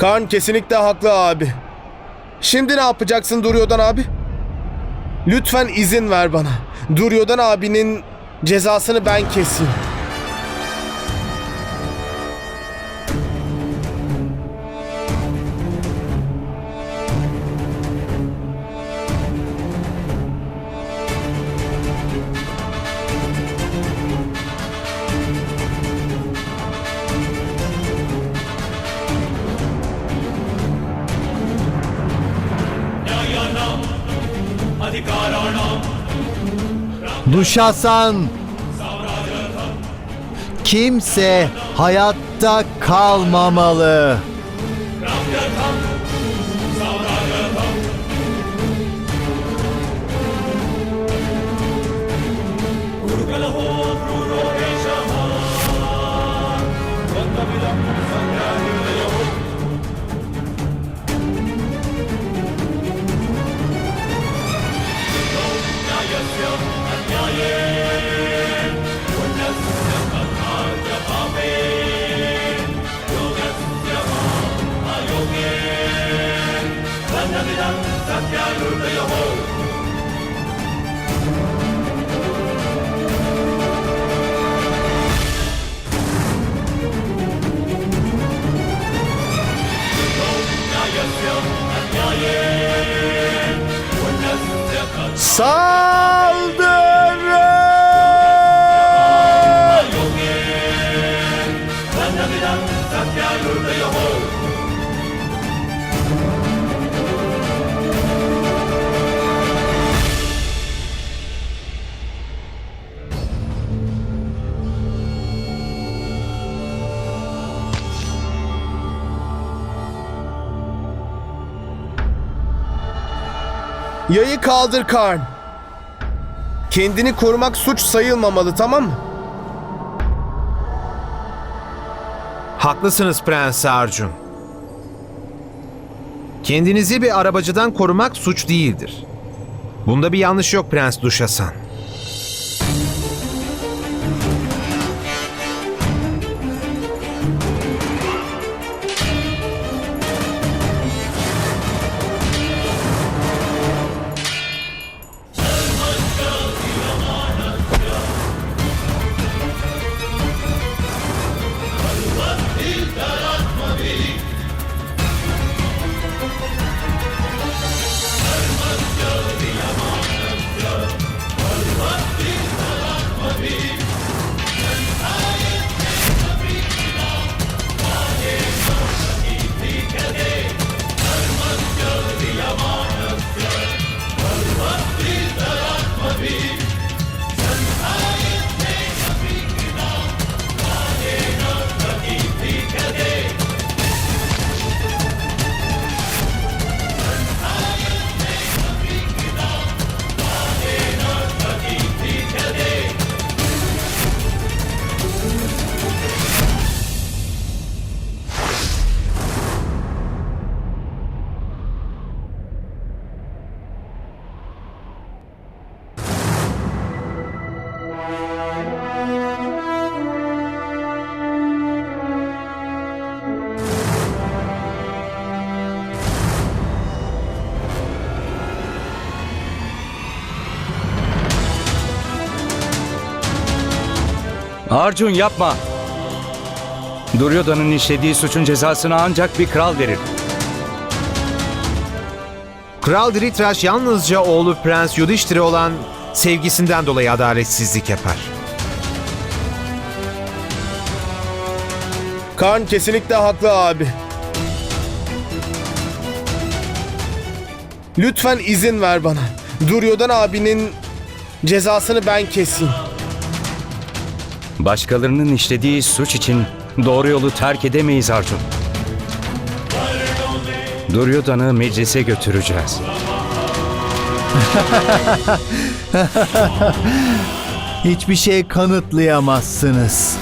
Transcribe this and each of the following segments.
Kaan kesinlikle haklı abi. Şimdi ne yapacaksın Duryodhan abi? Lütfen izin ver bana. Duryodhan abinin cezasını ben keseyim. Duşasan kimse hayatta kalmamalı. Saldırın! Yayı kaldır Kaan. Kendini korumak suç sayılmamalı tamam mı? Haklısınız Prens Arjun. Kendinizi bir arabacıdan korumak suç değildir. Bunda bir yanlış yok Prens Duşasan. Arjun yapma. Duryodhan'ın işlediği suçun cezasını ancak bir kral verir. Kral Dhritrash yalnızca oğlu Prens Yudhishthir'e olan sevgisinden dolayı adaletsizlik yapar. Kaan kesinlikle haklı abi. Lütfen izin ver bana. Duryodhan abinin cezasını ben keseyim. Başkalarının işlediği suç için doğru yolu terk edemeyiz Arjun. Duryodhan'ı meclise götüreceğiz. Hiçbir şey kanıtlayamazsınız.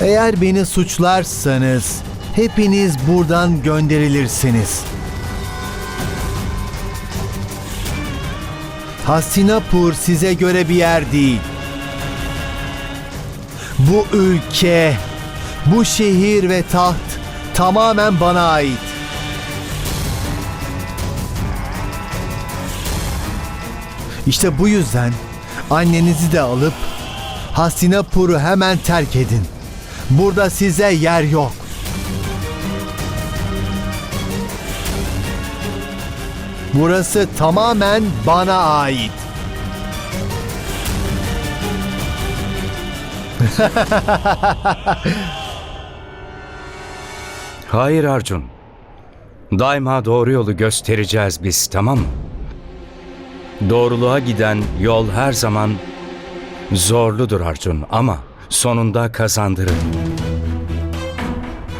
Eğer beni suçlarsanız hepiniz buradan gönderilirsiniz. Hastinapur size göre bir yer değil. Bu ülke, bu şehir ve taht tamamen bana ait. İşte bu yüzden annenizi de alıp Hastinapur'u hemen terk edin. Burada size yer yok. Burası tamamen bana ait. Hayır Arjun. Daima doğru yolu göstereceğiz biz tamam mı? Doğruluğa giden yol her zaman zorludur Arjun ama sonunda kazandırır.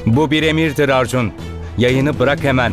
Bu bir emirdir Arjun. Yayını bırak hemen.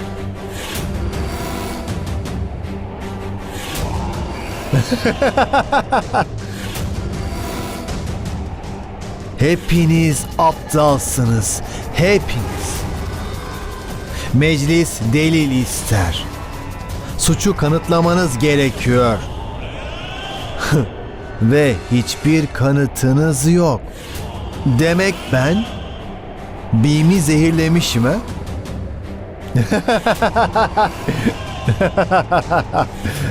Hepiniz aptalsınız. Hepiniz. Meclis delil ister. Suçu kanıtlamanız gerekiyor. Ve hiçbir kanıtınız yok. Demek ben Bim'i zehirlemişim ha?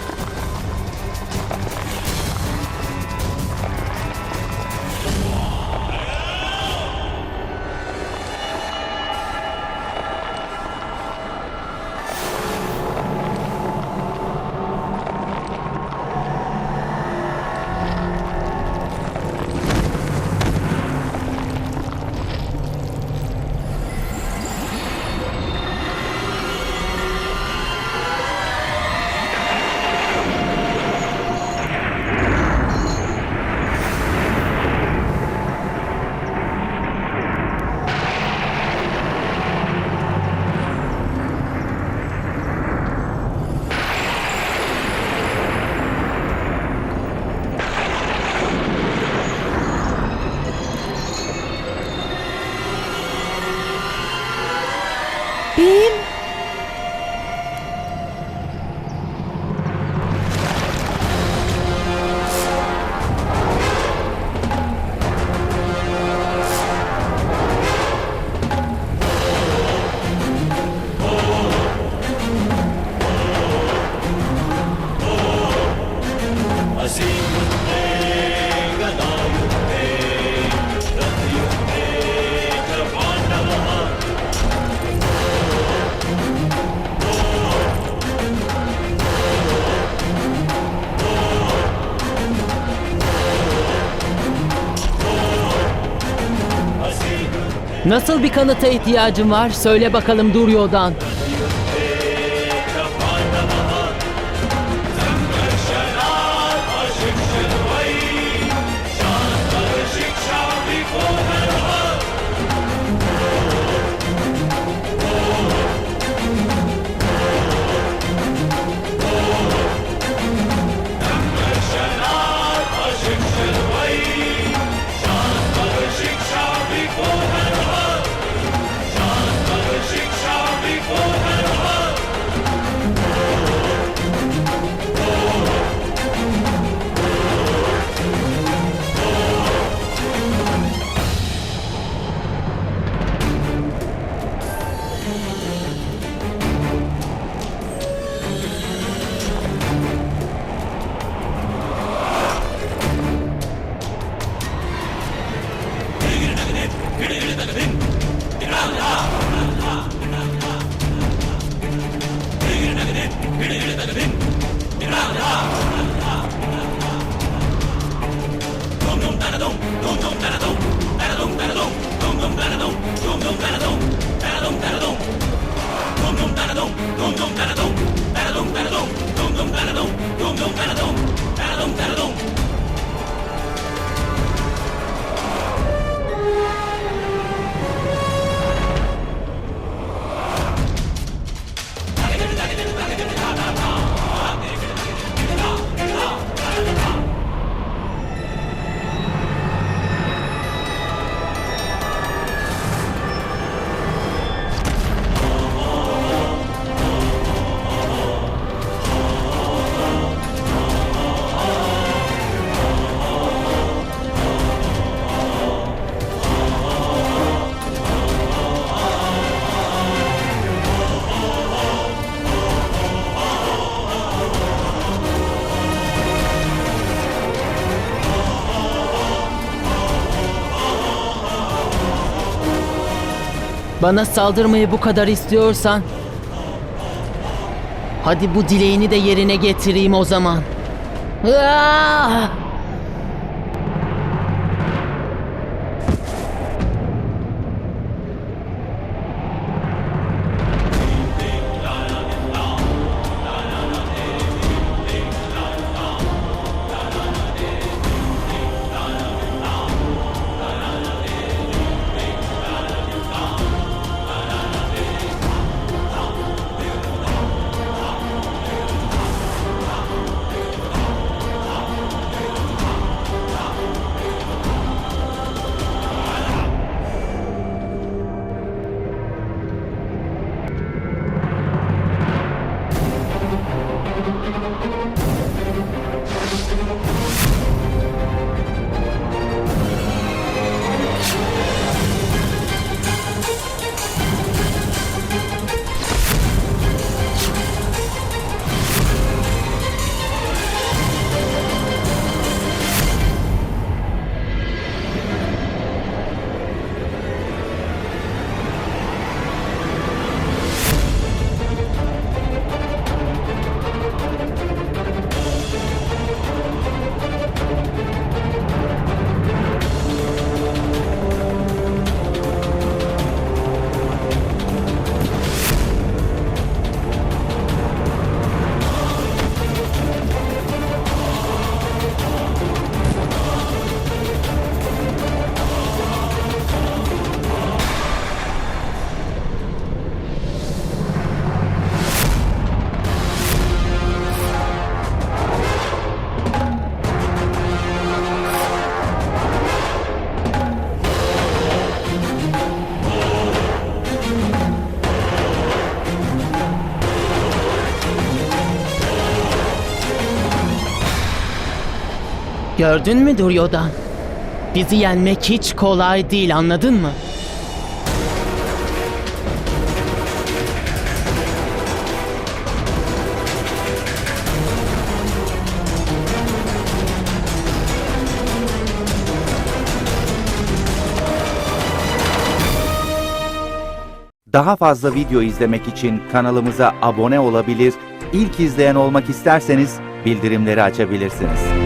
Nasıl bir kanıta ihtiyacın var? Söyle bakalım Duryodhan. Bana saldırmayı bu kadar istiyorsan hadi bu dileğini de yerine getireyim o zaman. Ah! Gördün mü Duryodhan? Bizi yenmek hiç kolay değil anladın mı? Daha fazla video izlemek için kanalımıza abone olabilir, ilk izleyen olmak isterseniz bildirimleri açabilirsiniz.